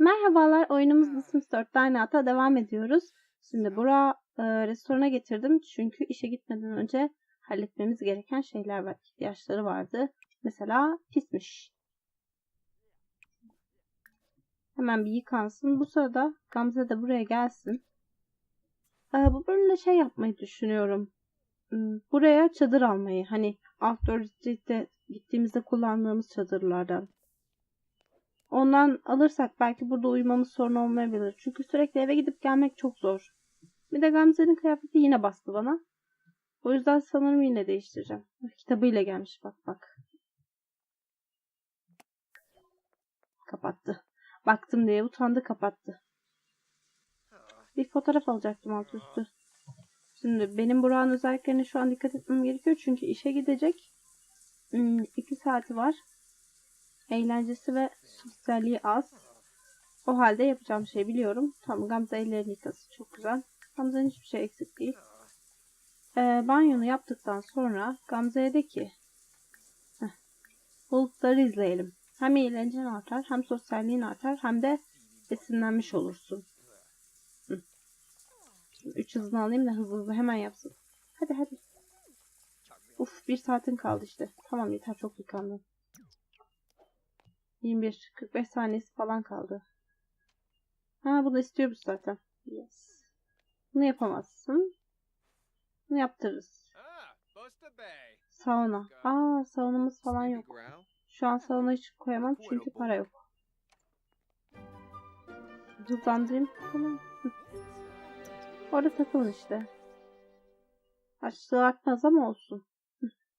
Merhabalar, oyunumuz The Sims 4 Dynaat'a devam ediyoruz. Şimdi Burak'ı e, restorana getirdim çünkü işe gitmeden önce halletmemiz gereken şeyler var, ihtiyaçları vardı. Mesela pismiş. Hemen bir yıkansın. Bu sırada Gamze de buraya gelsin. E, bu bölümde şey yapmayı düşünüyorum. Hmm, Buraya çadır almayı. Hani Outdoor Retreat'te gittiğimizde kullandığımız çadırlardan. Ondan alırsak belki burada uyumamız sorun olmayabilir. Çünkü sürekli eve gidip gelmek çok zor. Bir de Gamze'nin kıyafeti yine bastı bana. O yüzden sanırım yine değiştireceğim. Kitabıyla gelmiş bak bak. Kapattı. Baktım diye utandı kapattı. Bir fotoğraf alacaktım alt üstü. Şimdi benim Burak'ın özelliklerine şu an dikkat etmem gerekiyor. Çünkü işe gidecek. 2 saati var. Eğlencesi ve sosyalliği az. O halde yapacağım şey biliyorum. Tamam Gamze ellerini yıkasın. Çok güzel. Gamze'nin hiçbir şey eksik değil. Ee, banyonu yaptıktan sonra Gamze'ye de ki bulutları izleyelim. Hem eğlencen artar, hem sosyalliğin artar, hem de esinlenmiş olursun. Şimdi üç hızını alayım da hızlı hızlı hemen yapsın. Hadi hadi. Uf bir saatin kaldı işte. Tamam yeter çok yıkandın. 21, 45 saniyesi falan kaldı. Ha bunu istiyoruz zaten. Yes. Bunu yapamazsın. Bunu yaptırırız. Sauna. Aa saunamız falan yok. Şu an sauna hiç koyamam çünkü para yok. Hızlandırayım. Tamam. Orada takılın işte. Açlığı artmaz ama olsun.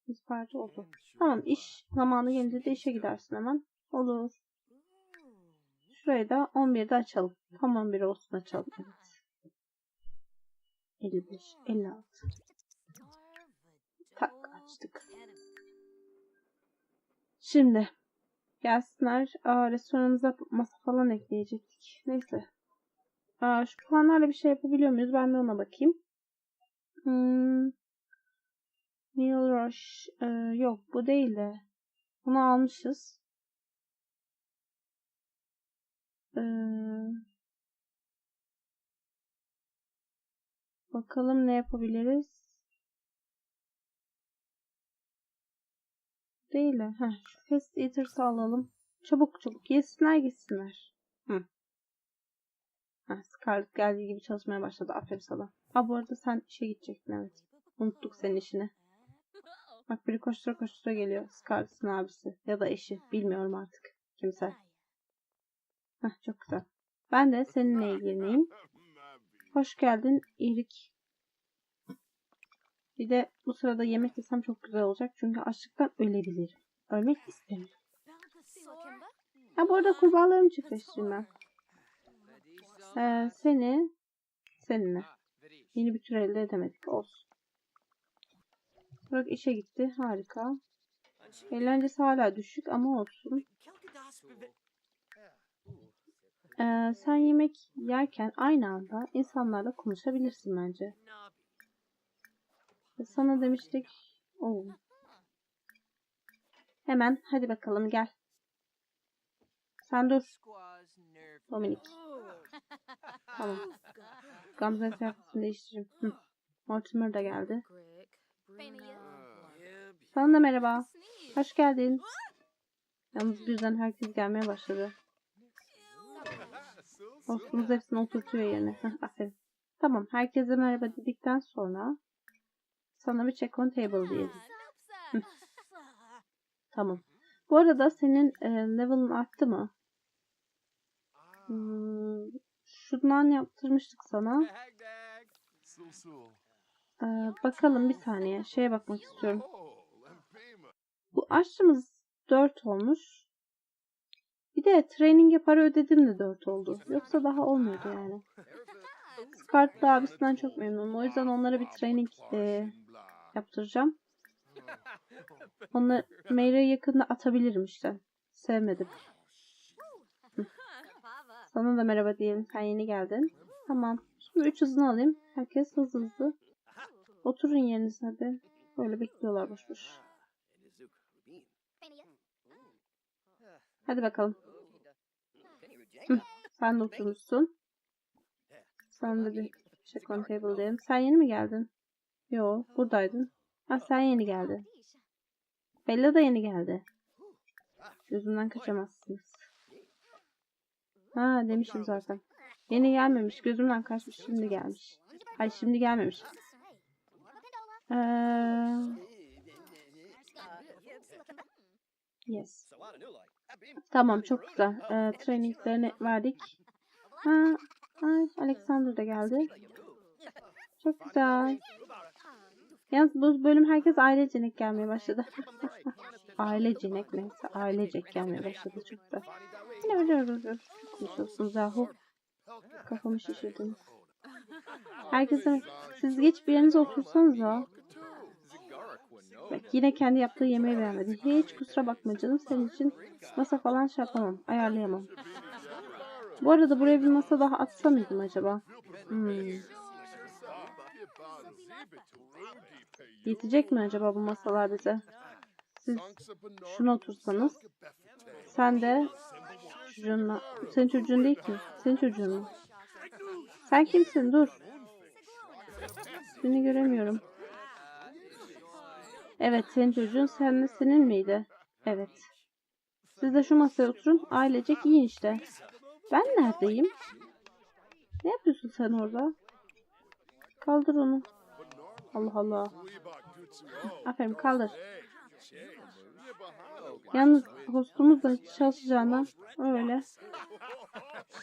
Biz parça oldu. Tamam iş zamanı gelince de işe gidersin hemen. Olur. Şurayı da 11'de açalım. Tam 11 olsun açalım. Evet. 55, 56. Tak açtık. Şimdi gelsinler. Aa, restoranımıza masa falan ekleyecektik. Neyse. Aa, şu puanlarla bir şey yapabiliyor muyuz? Ben de ona bakayım. Hmm. Meal Rush. Ee, yok bu değil de. Bunu almışız. Ee, bakalım ne yapabiliriz. Değil de. Heh, şu Fast Eaters'ı alalım. Çabuk çabuk yesinler gitsinler. Hı. Heh, Scarlett geldiği gibi çalışmaya başladı. Aferin sana. Ha bu arada sen işe gidecektin evet. Unuttuk senin işini. Bak biri koştura koştura geliyor. Scarlett'ın abisi ya da eşi. Bilmiyorum artık. Kimse. Heh, çok güzel. Ben de seninle ilgileneyim. Hoş geldin İrik. Bir de bu sırada yemek yesem çok güzel olacak. Çünkü açlıktan ölebilirim. Ölmek istemiyorum. Ha bu arada kurbağalarımı çiftleştireyim ben. Ee, seni seninle. Yeni bir tür elde edemedik. Olsun. Burak işe gitti. Harika. Eğlencesi hala düşük ama olsun. Ee, sen yemek yerken aynı anda insanlarla konuşabilirsin bence. Sana demiştik. Oo. Hemen hadi bakalım gel. Sen dur. Dominik. Tamam. Gamze kıyafetini değiştireyim. Hı. Mortimer da geldi. Sana da merhaba. Hoş geldin. Yalnız birden herkes gelmeye başladı. Dostumuz hepsini oturtuyor yerine. Aferin. Tamam. Herkese merhaba dedikten sonra sana bir check on table diyelim. Tamam. Bu arada senin e, level'ın arttı mı? Hmm, şundan yaptırmıştık sana. Ee, bakalım bir saniye. Şeye bakmak istiyorum. Bu aşçımız 4 olmuş. Bir de training'e para ödedim de 4 oldu. Yoksa daha olmuyordu yani. Scarlett abisinden çok memnunum. O yüzden onlara bir training e, yaptıracağım. Onları Mayre'ye yakında atabilirim işte. Sevmedim. Sana da merhaba diyelim. Sen yeni geldin. Tamam. Şimdi 3 hızını alayım. Herkes hızlı hızlı. Oturun yerinize hadi. Böyle bekliyorlar boş boş. Hadi bakalım. Hı. Sen de oturmuşsun. Sen de bir check on table diyelim. Sen yeni mi geldin? Yo, buradaydın. Ha sen yeni geldin. Bella da yeni geldi. Gözümden kaçamazsınız. Ha demişim zaten. Yeni gelmemiş. Gözümden kaçmış. Şimdi gelmiş. Hayır şimdi gelmemiş. Ee, yes. Tamam çok güzel. Ee, traininglerini verdik. Ha, ay, Alexander da geldi. Çok güzel. Yalnız bu bölüm herkes ailecenek gelmeye başladı. ailecenek neyse ailecek gelmeye başladı çok güzel. Yine öyle öyle. Konuşuyorsunuz yahu. Kafamı şişirdiniz. Herkese siz geç bir yerinize otursanız ya. Bak yine kendi yaptığı yemeği beğenmedi. Hiç kusura bakma canım senin için masa falan şey yapamam. Ayarlayamam. Bu arada buraya bir masa daha atsa mıydım acaba? Hmm. Yetecek mi acaba bu masalar bize? Siz şuna otursanız. Sen de çocuğunla. Senin çocuğun değil ki. Senin çocuğun? Sen kimsin? Dur. Seni göremiyorum. Evet senin çocuğun sen senin miydi? Evet. Siz de şu masaya oturun. Ailecek yiyin işte. Ben neredeyim? Ne yapıyorsun sen orada? Kaldır onu. Allah Allah. Aferin kaldır. Yalnız hostumuz da çalışacağından öyle.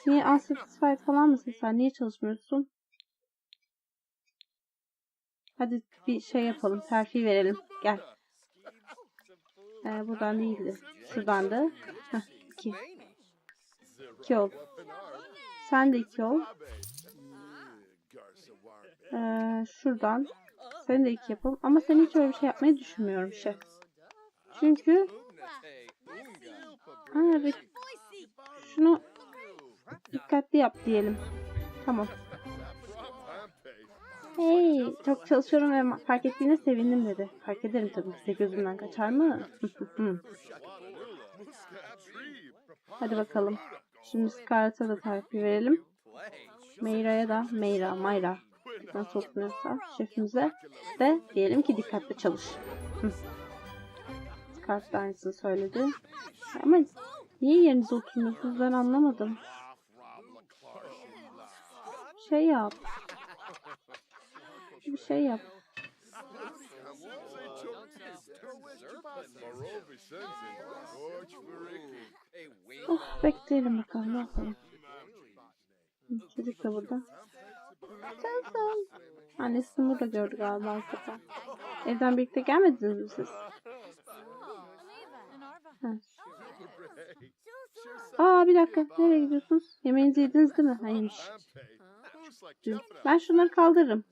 Niye unsatisfied falan mısın sen? Niye çalışmıyorsun? Hadi bir şey yapalım. Terfi verelim. Gel. Ee, buradan değildi. Şuradan da. Heh, iki. İki ol. Sen de iki ol. Ee, şuradan. Sen de iki yapalım. Ama sen hiç öyle bir şey yapmayı düşünmüyorum şef. Çünkü evet. şunu dikkatli yap diyelim. Tamam. Hey, çok çalışıyorum ve fark ettiğine sevindim dedi. Fark ederim tabii size gözümden kaçar mı? Hadi bakalım. Şimdi Scarlett'a da tarifi verelim. Meyra'ya da Meyra, Mayra nasıl okunuyorsa şefimize de diyelim ki dikkatli çalış. Scarlett da aynısını söyledi. Ama niye yerinize oturmuyorsunuz ben anlamadım. Şey yap. Bir şey yap. Oh, bekleyelim bakalım ne yapalım. Çocuk da burada. Kızım. Annesini burada gördü galiba arkadan. Evden birlikte gelmediniz mi siz? Aa bir dakika. Nereye gidiyorsunuz? Yemeğinizi yediniz değil mi? Hayırmış. Ben şunları kaldırırım.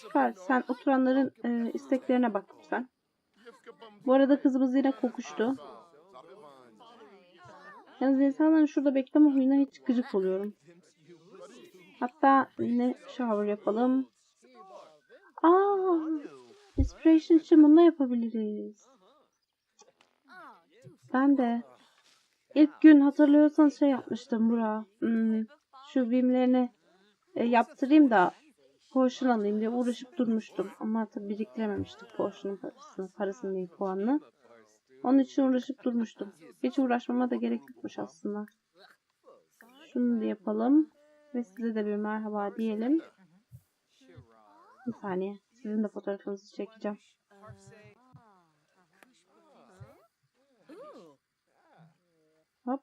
Çıkar. Sen oturanların e, isteklerine bak lütfen. Bu arada kızımız yine kokuştu. Yalnız insanların şurada bekleme huyuna hiç gıcık oluyorum. Hatta yine shower yapalım. Aa, inspiration için bunu yapabiliriz. Ben de ilk gün hatırlıyorsanız şey yapmıştım bura. Hmm, şu bimlerini e, yaptırayım da potion alayım diye uğraşıp durmuştum. Ama tabii biriktirememiştik potion'un parasını, parasını değil puanını. Onun için uğraşıp durmuştum. Hiç uğraşmama da gerek yokmuş aslında. Şunu da yapalım. Ve size de bir merhaba diyelim. Bir saniye. Sizin de fotoğrafınızı çekeceğim. Hop.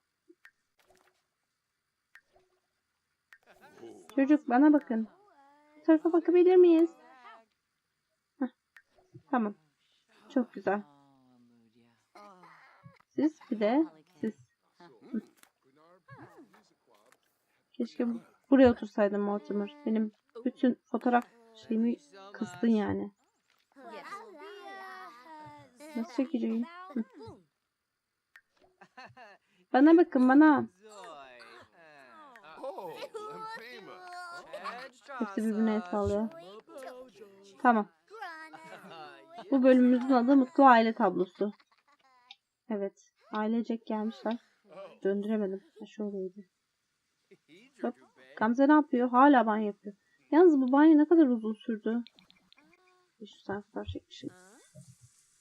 Çocuk bana bakın. Bu tarafa bakabilir miyiz? Heh. Tamam. Çok güzel. Siz bir de siz. Keşke bu- buraya otursaydım Mortimer. Benim bütün fotoğraf şeyimi kıstın yani. Nasıl çekeceğim? Bana bakın bana. Hepsi birbirine el sallıyor. Tamam. Bu bölümümüzün adı Mutlu Aile Tablosu. Evet. Ailecek gelmişler. Döndüremedim. Ha şöyleydi. Hop. Gamze ne yapıyor? Hala banyo yapıyor. Yalnız bu banyo ne kadar uzun sürdü? 500 tane fotoğraf çekmişim.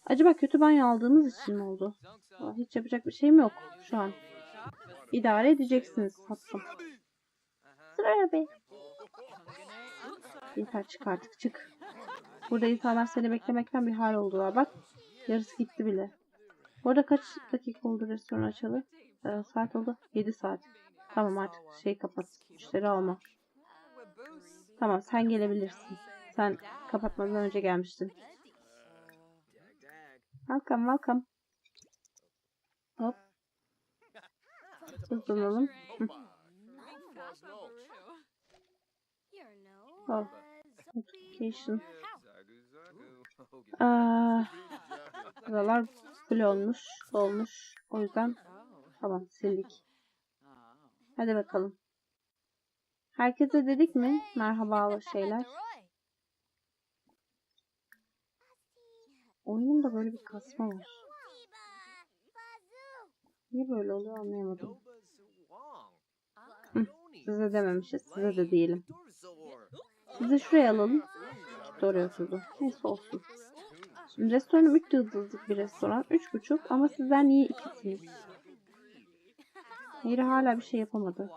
Acaba kötü banyo aldığımız için mi oldu? Aa, Hiç yapacak bir şeyim yok şu an. İdare edeceksiniz tatlım. Sıra be. Yeter çık artık çık. Burada insanlar seni beklemekten bir hal oldular. Bak yarısı gitti bile. Orada kaç dakika oldu restoran açalı? Ee, saat oldu. 7 saat. Tamam artık şey kapat. Müşteri alma. Tamam sen gelebilirsin. Sen kapatmadan önce gelmiştin. Welcome welcome. Hop. Hızlanalım. Hı. Oh. Notification. Aa, buralar full olmuş, dolmuş. O yüzden tamam sildik. Hadi bakalım. Herkese dedik mi? Merhabalı şeyler. Oyunun böyle bir kasma var. Niye böyle oluyor anlayamadım. Hı, size dememişiz. Size de diyelim. Sizi şuraya alalım. Doğru oturdu. Neyse olsun. Şimdi restoranım 3 yıldızlık bir restoran. 3,5 ama sizler niye ikisiniz? Hayır hala bir şey yapamadı.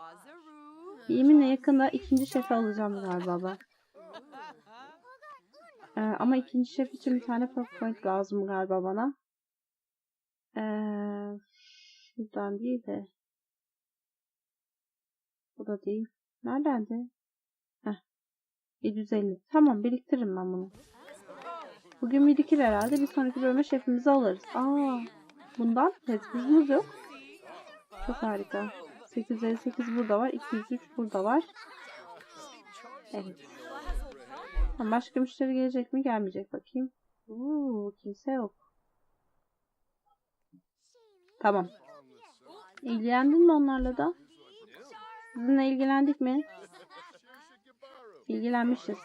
Yeminle yakında ikinci şefi alacağım galiba ben. Ee, ama ikinci şef için bir tane PowerPoint lazım galiba bana. Ee, şuradan değil de. Bu da değil. Neredendi? Heh. 750. Tamam biriktiririm ben bunu. Bugün birikir herhalde. Bir sonraki bölüme şefimizi alırız. Aa, bundan tezgahımız yok. Çok harika. 858 burada var. 203 burada var. Evet. Başka müşteri gelecek mi? Gelmeyecek bakayım. Oo, kimse yok. Tamam. İlgilendin mi onlarla da? Sizinle ilgilendik mi? İlgilenmişiz.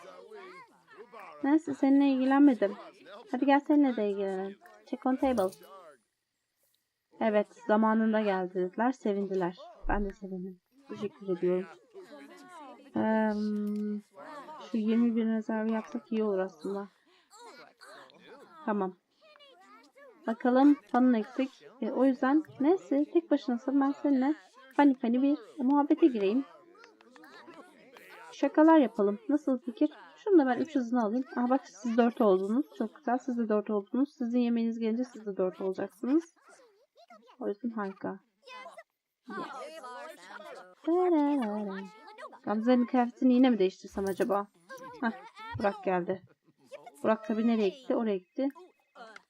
Neyse seninle ilgilenmedim. Hadi gel seninle de ilgilenelim. Check on table. Evet zamanında geldiler. Sevindiler. Ben de sevindim. Teşekkür ediyorum. Eee, şu 20 bin rezervi yapsak iyi olur aslında. Tamam. Bakalım fanın eksik. E, o yüzden neyse tek başınasın ben seninle fani fani bir muhabbete gireyim. Şakalar yapalım. Nasıl fikir? Şunu da ben 3 hızını alayım. Aha bak siz 4 oldunuz. Çok güzel. Siz de 4 oldunuz. Sizin yemeğiniz gelince siz de 4 olacaksınız. O yüzden harika. Yes. Gamze'nin kıyafetini yine mi değiştirsem acaba? Heh, Burak geldi. Burak tabi nereye gitti? Oraya gitti.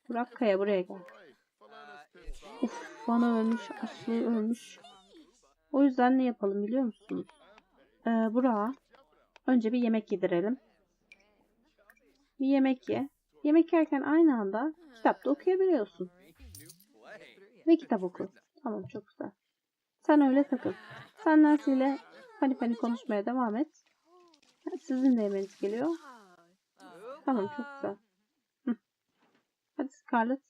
Burak Kaya buraya gel. Uf, bana ölmüş, açlığı ölmüş. O yüzden ne yapalım biliyor musunuz? Ee, Burak'a önce bir yemek yedirelim. Bir yemek ye. Yemek yerken aynı anda kitap da okuyabiliyorsun. Ve kitap oku. Tamam çok güzel. Sen öyle takıl. Sen Nancy ile pani pani konuşmaya devam et. Sizin de yemeğiniz geliyor. Tamam çok güzel. Hadi Scarlett.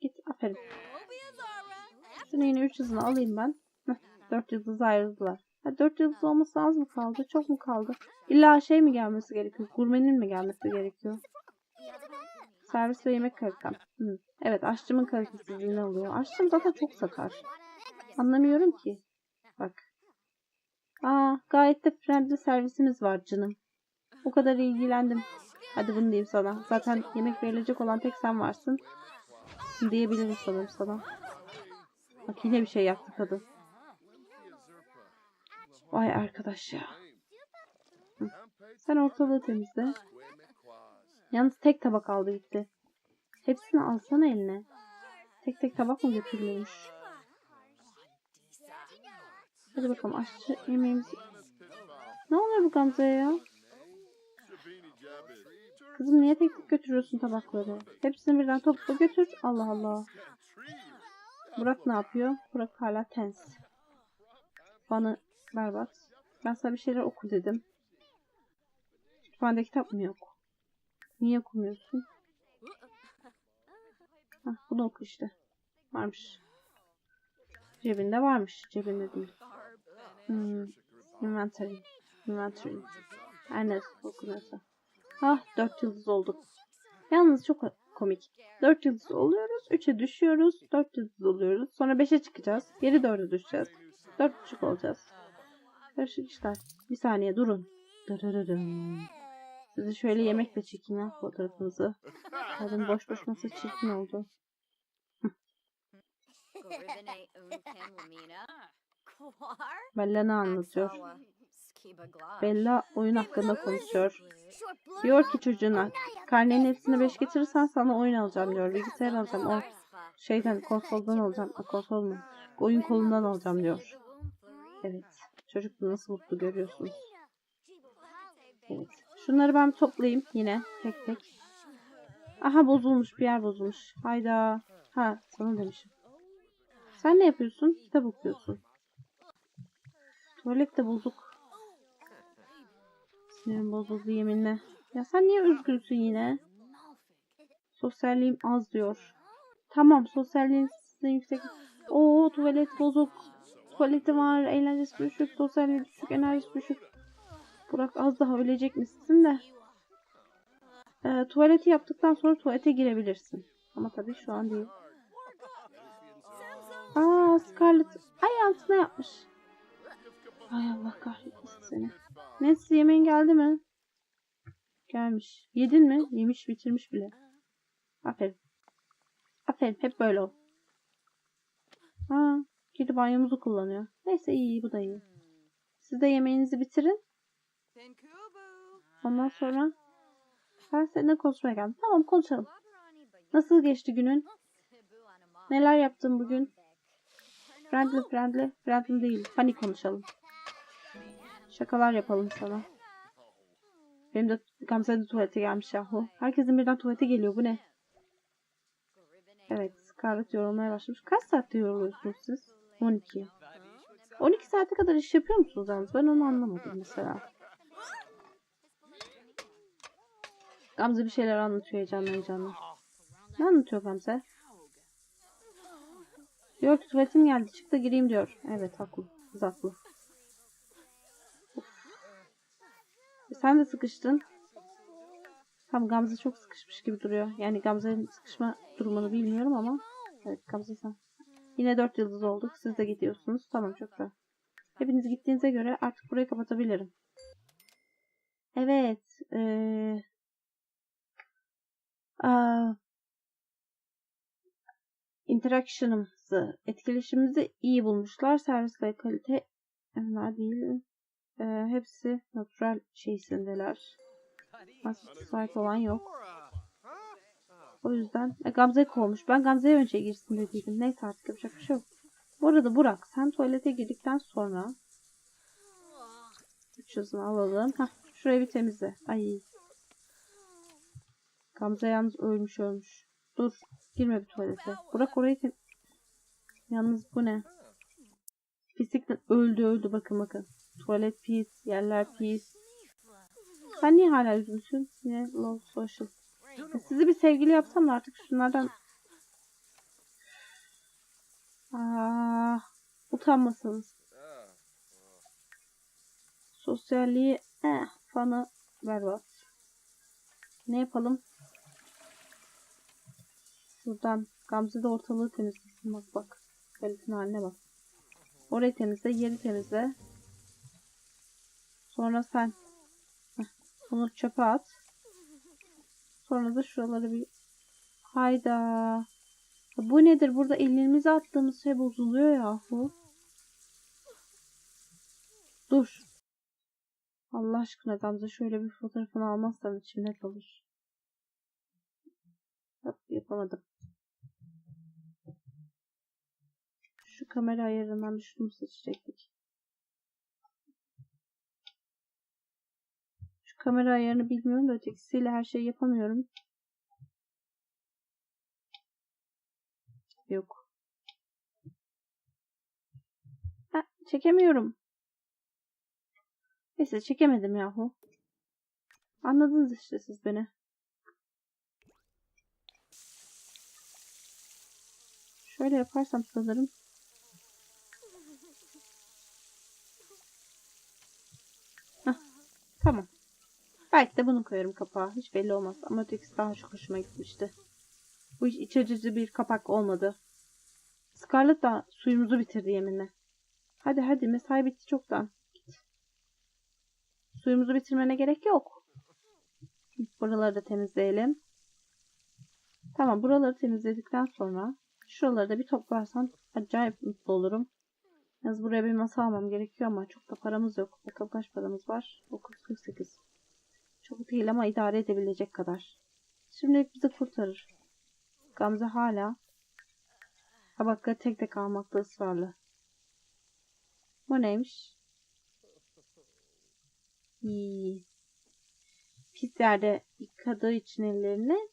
Git aferin. Seni yine 3 hızını alayım ben. Heh, 4 yıldız ayrıldılar. Ha, 4 yıldız olması az mı kaldı? Çok mu kaldı? İlla şey mi gelmesi gerekiyor? Gurmenin mi gelmesi gerekiyor? Servis ve yemek kalitem. Hı. Evet aşçımın kalitesizliği ne oluyor? Aşçım zaten çok satar. Anlamıyorum ki. Bak. Aa gayet de friendly servisimiz var canım. O kadar ilgilendim. Hadi bunu diyeyim sana. Zaten yemek verilecek olan tek sen varsın. Diyebilirim sanırım sana. Bak yine bir şey yaptı kadın. Vay arkadaş ya. Sen ortalığı temizle. Yalnız tek tabak aldı gitti. Hepsini alsana eline. Tek tek tabak mı götürülmüş? Hadi bakalım aşçı yemeğimizi... Ne oluyor bu Gamze'ye ya? Kızım niye tek tek götürüyorsun tabakları? Hepsini birden topla götür. Allah Allah. Burak ne yapıyor? Burak hala tens. Bana berbat. Ben sana bir şeyler oku dedim. Kütüphanede kitap mı yok? Niye okumuyorsun? Hah, bunu oku işte. Varmış. Cebinde varmış. Cebinde değil. Hmm. Inventory. Inventory. Her ne okunuyorsa. Ah dört yıldız olduk. Yalnız çok komik. Dört yıldız oluyoruz. Üçe düşüyoruz. Dört yıldız oluyoruz. Sonra beşe çıkacağız. Geri dörde düşeceğiz. Dört buçuk olacağız. Karışık işler. Bir saniye durun. Sizi şöyle yemekle çekeyim ya fotoğrafınızı. Kadın boş boş masa çirkin oldu. Bella ne anlatıyor? Bella oyun hakkında konuşuyor. Diyor ki çocuğuna karnenin hepsini beş getirirsen sana oyun alacağım diyor. Bilgisayar alacağım. O şeyden konsoldan alacağım. A, konsol mu? Oyun kolundan alacağım diyor. Evet. Çocuk nasıl mutlu görüyorsunuz. Evet. Şunları ben toplayayım yine tek tek. Aha bozulmuş bir yer bozulmuş. Hayda. Ha sana demişim. Sen ne yapıyorsun? Kitap okuyorsun. Tuvalet de bozuk. Sinirim bozuldu yeminle. Ya sen niye üzgünsün yine? Sosyalliğim az diyor. Tamam sosyalliğin yüksek. Oo tuvalet bozuk. Tuvaleti var. Eğlencesi düşük. Sosyalliği düşük. Enerjisi düşük. Burak az daha ölecek misin de. Ee, tuvaleti yaptıktan sonra tuvalete girebilirsin. Ama tabii şu an değil. Aa Scarlett ay altına yapmış. Ay Allah kahretmesin seni. Nancy yemeğin geldi mi? Gelmiş. Yedin mi? Yemiş bitirmiş bile. Aferin. Aferin hep böyle ol. Ha, kedi banyomuzu kullanıyor. Neyse iyi bu da iyi. Siz de yemeğinizi bitirin. Ondan sonra ben seninle konuşmaya geldim. Tamam konuşalım. Nasıl geçti günün? Neler yaptın bugün? Friendly friendly. Friendly değil. Funny konuşalım. Şakalar yapalım sana. Benim de Gamze de tuvalete gelmiş yahu. Herkesin birden tuvalete geliyor. Bu ne? Evet. Scarlett yorulmaya başlamış. Kaç saatte yoruluyorsunuz siz? 12. 12 saate kadar iş yapıyor musunuz yalnız? Ben onu anlamadım mesela. Gamze bir şeyler anlatıyor heyecanla heyecanla. Ne anlatıyor Gamze? Diyor ki tuvaletim geldi çık da gireyim diyor. Evet haklı. Kız haklı. E, Sen de sıkıştın. Tam Gamze çok sıkışmış gibi duruyor. Yani Gamze'nin sıkışma durumunu bilmiyorum ama. Evet Gamze sen. Yine dört yıldız olduk. Siz de gidiyorsunuz. Tamam çok güzel. Hepiniz gittiğinize göre artık burayı kapatabilirim. Evet. Ee... İnteraction'ımızı, etkileşimimizi iyi bulmuşlar. Servis ve kalite onlar değil. Ee, hepsi natural şeysindeler. Satisfied olan yok. O yüzden e, Gamze'yi kovmuş. Ben Gamze'ye önce girsin dediydim. Neyse artık yapacak bir şey yok. Bu arada Burak sen tuvalete girdikten sonra üç hızını alalım. Hah, şurayı bir temizle. Ay. Gamze yalnız ölmüş ölmüş. Dur. Girme bir tuvalete. Burak orayı tem... Yalnız bu ne? Pislikten öldü öldü bakın bakın. Tuvalet pis, yerler pis. Sen niye hala üzgünsün? Yine low social. Sizi bir sevgili yapsam da artık şunlardan... Aa, utanmasınız. Sosyalliği eh, fanı berbat. Ne yapalım? Şuradan Gamze de ortalığı temizlesin. Bak bak. Tuvaletin haline bak. Orayı temizle, yeri temizle. Sonra sen Heh, bunu çöpe at. Sonra da şuraları bir hayda. Bu nedir? Burada ellerimize attığımız şey bozuluyor yahu. Dur. Allah aşkına Gamze şöyle bir fotoğrafını almazsam içimde kalır. Yap, yapamadım. Şu kamera ayarından bir şunu seçecektik. Şu kamera ayarını bilmiyorum da ötekisiyle her şeyi yapamıyorum. Yok. Ha, çekemiyorum. Neyse çekemedim yahu. Anladınız işte siz beni. Şöyle yaparsam sanırım. Tamam. Belki de bunu koyarım kapağa. Hiç belli olmaz. Ama ötekisi daha çok hoşuma gitmişti. Bu hiç iç açıcı bir kapak olmadı. Scarlett da suyumuzu bitirdi yeminle. Hadi hadi mesai bitti çoktan. Git. Suyumuzu bitirmene gerek yok. Buraları da temizleyelim. Tamam buraları temizledikten sonra şuraları da bir toplarsan acayip mutlu olurum. Yalnız buraya bir masa almam gerekiyor ama çok da paramız yok. Bakalım kaç paramız var? 948. Çok değil ama idare edebilecek kadar. Şimdilik bizi kurtarır. Gamze hala tabakları tek tek almakta ısrarlı. Bu neymiş? İyi. Pis yerde yıkadığı için ellerini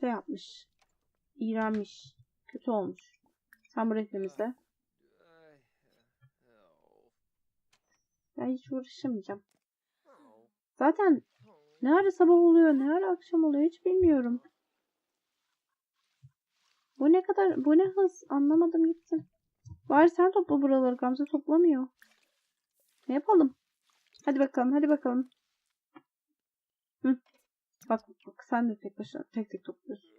şey yapmış. İğrenmiş. Kötü olmuş. Sen burayı temizle. Ben hiç uğraşamayacağım. Zaten ne ara sabah oluyor, ne ara akşam oluyor hiç bilmiyorum. Bu ne kadar, bu ne hız anlamadım gitti. Bari sen topla buraları Gamze toplamıyor. Ne yapalım? Hadi bakalım, hadi bakalım. Hı. Bak bak sen de tek başına tek tek topluyorsun.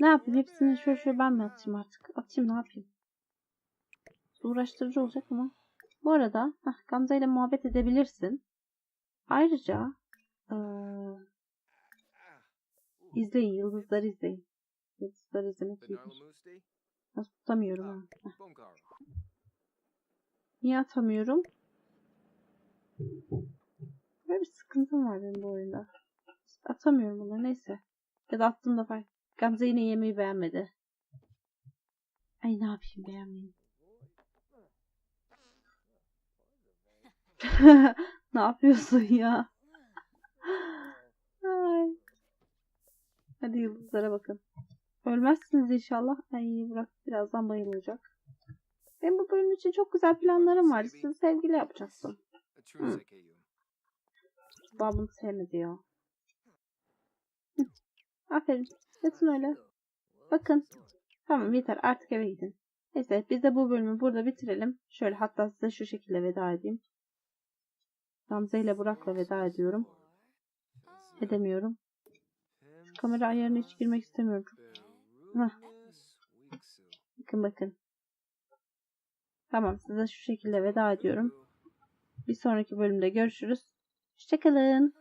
Ne yapayım? Hepsini şöyle şöyle ben mi atayım artık? Atayım ne yapayım? Uğraştırıcı olacak ama. Bu arada heh, Gamze ile muhabbet edebilirsin. Ayrıca eee izleyin, yıldızları izleyin. Yıldızları izlemek iyidir. Nasıl tutamıyorum ha. Heh. Niye atamıyorum? Böyle bir sıkıntım var benim bu oyunda. Atamıyorum bunu neyse. Ya da attığımda fark. Gamze yine yemeği beğenmedi. Ay ne yapayım beğenmeyeyim. ne yapıyorsun ya? Ay. Hadi yıldızlara bakın. Ölmezsiniz inşallah. Ay Burak birazdan bayılacak. Benim bu bölüm için çok güzel planlarım var. Sizi sevgili yapacaktım. Babam sevmedi ya. Aferin. Yatın öyle. Bakın. Tamam yeter artık eve gidin. Neyse biz de bu bölümü burada bitirelim. Şöyle hatta size şu şekilde veda edeyim. Gamze ile Burak'la veda ediyorum. Edemiyorum. Şu kamera ayarına hiç girmek istemiyorum. Hah. Bakın bakın. Tamam size şu şekilde veda ediyorum. Bir sonraki bölümde görüşürüz. Hoşçakalın.